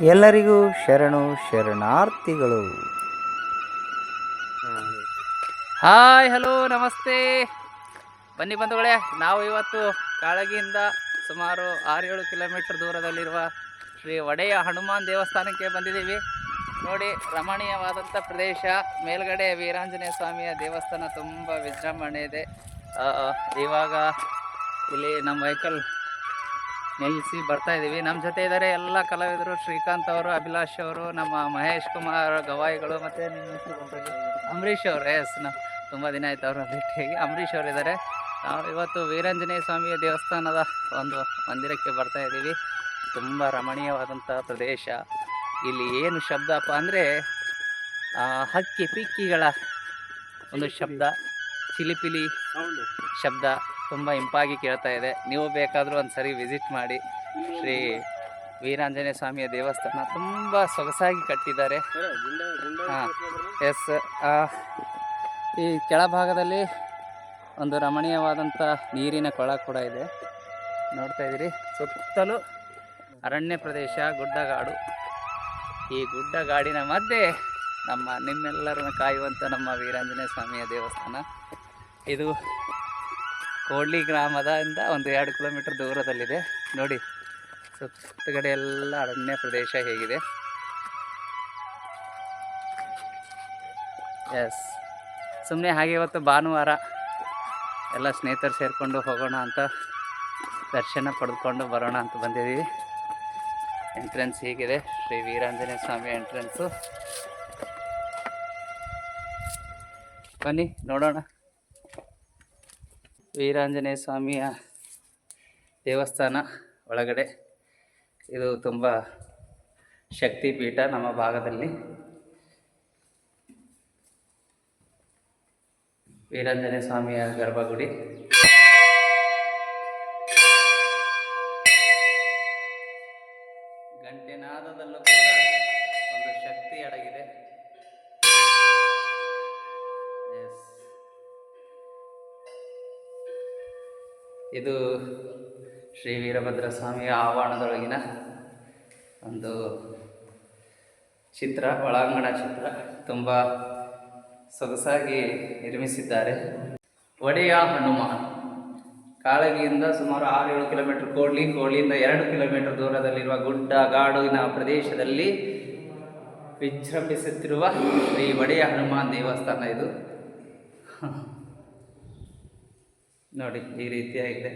ಎಲ್ಲರಿಗೂ ಶರಣು ಶರಣಾರ್ಥಿಗಳು. ಹಾಯ್, ಹಲೋ, ನಮಸ್ತೆ. ಬನ್ನಿ ಬಂಧುಗಳೇ, ನಾವು ಇವತ್ತು ಕಾಳಗಿಯಿಂದ ಸುಮಾರು ಆರು ಏಳು ಕಿಲೋಮೀಟರ್ ದೂರದಲ್ಲಿರುವ ಶ್ರೀ ಒಡೆಯ ಹನುಮಾನ್ ದೇವಸ್ಥಾನಕ್ಕೆ ಬಂದಿದ್ದೀವಿ. ನೋಡಿ, ರಮಣೀಯವಾದಂಥ ಪ್ರದೇಶ. ಮೇಲ್ಗಡೆ ವೀರಾಂಜನೇಯ ಸ್ವಾಮಿಯ ದೇವಸ್ಥಾನ ತುಂಬ ವಿಜೃಂಭಣೆ ಇದೆ. ಇವಾಗ ಇಲ್ಲಿ ನಮ್ಮ ವೆಹಿಕಲ್ ನಿಲ್ಲಿಸಿ ಬರ್ತಾ ಇದ್ದೀವಿ ನಮ್ಮ ಜೊತೆ ಇದ್ದಾರೆ ಎಲ್ಲ ಕಲಾವಿದರು ಶ್ರೀಕಾಂತ್ ಅವರು ಅಭಿಲಾಷ್ ಅವರು ನಮ್ಮ ಮಹೇಶ್ ಕುಮಾರ್ ಗವಾಯಿಗಳು ಮತ್ತು ಅಂಬರೀಷ್ ಅವರು. ಎಸ್ ನಾ ತುಂಬ ದಿನ ಆಯ್ತು ಅವರು ಭೇಟಿಯಾಗಿ ಅಂಬರೀಷ್ ಅವರು ಇದ್ದಾರೆ ನಾವು ಇವತ್ತು ವೀರಾಂಜನೇಯ ಸ್ವಾಮಿಯ ದೇವಸ್ಥಾನದ ಒಂದು ಮಂದಿರಕ್ಕೆ ಬರ್ತಾ ಇದ್ದೀವಿ ತುಂಬ ರಮಣೀಯವಾದಂಥ ಪ್ರದೇಶ. ಇಲ್ಲಿ ಏನು ಶಬ್ದಪ್ಪ ಅಂದರೆ ಹಕ್ಕಿ ಪಿಕ್ಕಿಗಳ ಒಂದು ಶಬ್ದ ಚಿಲಿಪಿಲಿ ಶಬ್ದ. ತುಂಬ ಇಂಪಾಗಿ ಕೇಳ್ತಾ ಇದೆ. ನೀವು ಬೇಕಾದರೂ ಒಂದು ಸರಿ ವಿಸಿಟ್ ಮಾಡಿ. ಶ್ರೀ ವೀರಾಂಜನೇಯ ಸ್ವಾಮಿಯ ದೇವಸ್ಥಾನ ತುಂಬ ಸೊಗಸಾಗಿ ಕಟ್ಟಿದ್ದಾರೆ. ಹಾಂ, ಎಸ್ ಈ ಕೆಳಭಾಗದಲ್ಲಿ ಒಂದು ರಮಣೀಯವಾದಂಥ ನೀರಿನ ಕೊಳ ಕೂಡ ಇದೆ. ನೋಡ್ತಾ ಇದ್ದೀರಿ, ಸುತ್ತಲೂ ಅರಣ್ಯ ಪ್ರದೇಶ, ಗುಡ್ಡಗಾಡು. ಈ ಗುಡ್ಡಗಾಡಿನ ಮಧ್ಯೆ ನಮ್ಮ ನಿಮ್ಮೆಲ್ಲರನ್ನು ಕಾಯುವಂಥ ನಮ್ಮ ವೀರಾಂಜನೇಯ ಸ್ವಾಮಿಯ ದೇವಸ್ಥಾನ. ಇದು ಕೋಡ್ಲಿ ಗ್ರಾಮದಿಂದ ಒಂದು ಎರಡು ಕಿಲೋಮೀಟರ್ ದೂರದಲ್ಲಿದೆ. ನೋಡಿ, ಸುತ್ತಗಡೆ ಎಲ್ಲ ಅರಣ್ಯ ಪ್ರದೇಶ ಹೇಗಿದೆ. ಎಸ್ ಸುಮ್ಮನೆ ಹಾಗೆ ಇವತ್ತು ಭಾನುವಾರ ಎಲ್ಲ ಸ್ನೇಹಿತರು ಸೇರಿಕೊಂಡು ಹೋಗೋಣ ಅಂತ ದರ್ಶನ ಪಡೆದುಕೊಂಡು ಬರೋಣ ಅಂತ ಬಂದಿದ್ದೀವಿ. ಎಂಟ್ರೆನ್ಸ್ ಹೀಗಿದೆ. ಶ್ರೀ ವೀರಾಂಜನೇಯ ಸ್ವಾಮಿ ಎಂಟ್ರೆನ್ಸು ಬನ್ನಿ, ನೋಡೋಣ. ವೀರಾಂಜನೇಯ ಸ್ವಾಮಿಯ ದೇವಸ್ಥಾನ ಒಳಗಡೆ. ಇದು ತುಂಬ ಶಕ್ತಿಪೀಠ ನಮ್ಮ ಭಾಗದಲ್ಲಿ. ವೀರಾಂಜನೇಯ ಸ್ವಾಮಿಯ ಗರ್ಭಗುಡಿ. ಗಂಟೆನಾದದಲ್ಲೂ ಕೂಡ ಒಂದು ಶಕ್ತಿ ಅಡಗಿದೆ. ಇದು ಶ್ರೀ ವೀರಭದ್ರ ಸ್ವಾಮಿಯ ಆವರಣದೊಳಗಿನ ಒಂದು ಚಿತ್ರ, ಒಳಾಂಗಣ ಚಿತ್ರ. ತುಂಬ ಸೊಗಸಾಗಿ ನಿರ್ಮಿಸಿದ್ದಾರೆ. ಒಡೆಯ ಹನುಮಾನ್. ಕಾಳಗಿಯಿಂದ ಸುಮಾರು ಆರು ಏಳು ಕಿಲೋಮೀಟರ್ ಕೋಡ್ಲಿ ಕೋಳಿಯಿಂದ ಎರಡು ಕಿಲೋಮೀಟರ್ ದೂರದಲ್ಲಿರುವ ಗುಡ್ಡ ಗಾಡುವಿನ ಪ್ರದೇಶದಲ್ಲಿ ವಿಜೃಂಭಿಸುತ್ತಿರುವ ಶ್ರೀ ಒಡೆಯ ಹನುಮಾನ್ ದೇವಸ್ಥಾನ ಇದು. ನೋಡಿ ಈ ರೀತಿಯಾಗಿದೆ.